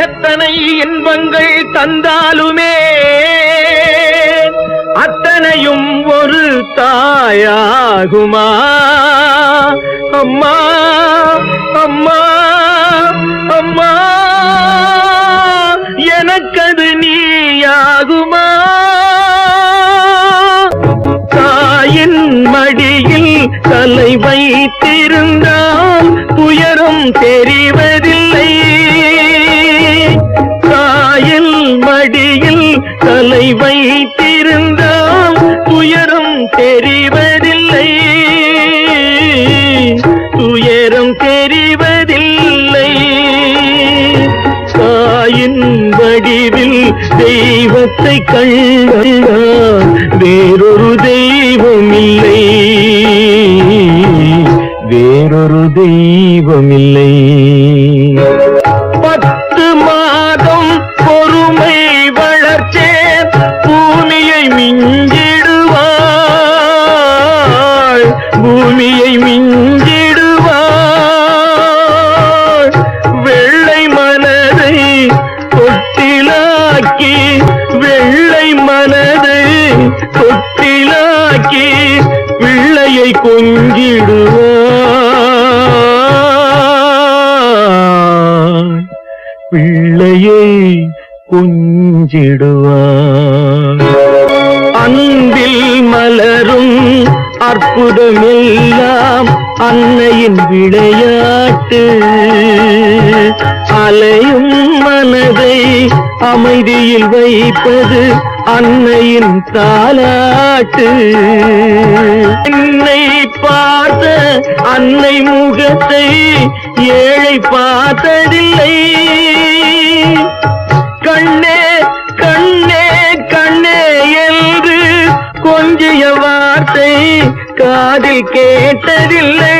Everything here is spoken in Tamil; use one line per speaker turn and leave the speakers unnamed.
எத்தனை இன்பங்கள் தந்தாலுமே அத்தனையும் ஒரு தாயாகுமா? அம்மா அம்மா அம்மா எனக்கது நீயாகுமா? தாயின் மடியில் தலை வைத்திருந்தால் துயரும் தெரிவதில்லை தலை வைத்திருந்தால் துயரம் தெரிவதில்லை. துயரம் தெரிவதில்லை. தாயின் வடிவில் தெய்வத்தை கண்டால் வேறொரு தெய்வம் இல்லை வேறொரு தெய்வம் இல்லை பத்து மாதம் பூமியை மிஞ்சிடுவாள் பூமியை மிஞ்சிடுவாள் வெள்ளை மனதை தொட்டிலாக்கி வெள்ளை மனதை தொட்டிலாக்கி பிள்ளையை கொஞ்சிடுவாள் பிள்ளையை கொஞ்சிடுவாள் அன்பில் மலரும் அற்புதமெல்லாம் அன்னையின் விளையாட்டு. அலையும் மனதை அமைதியில் வைப்பது அன்னையின் தாலாட்டு என்னை பார்த்த அன்னை முகத்தை ஏழை பார்த்ததில்லை. காதில் கேட்டதில்லை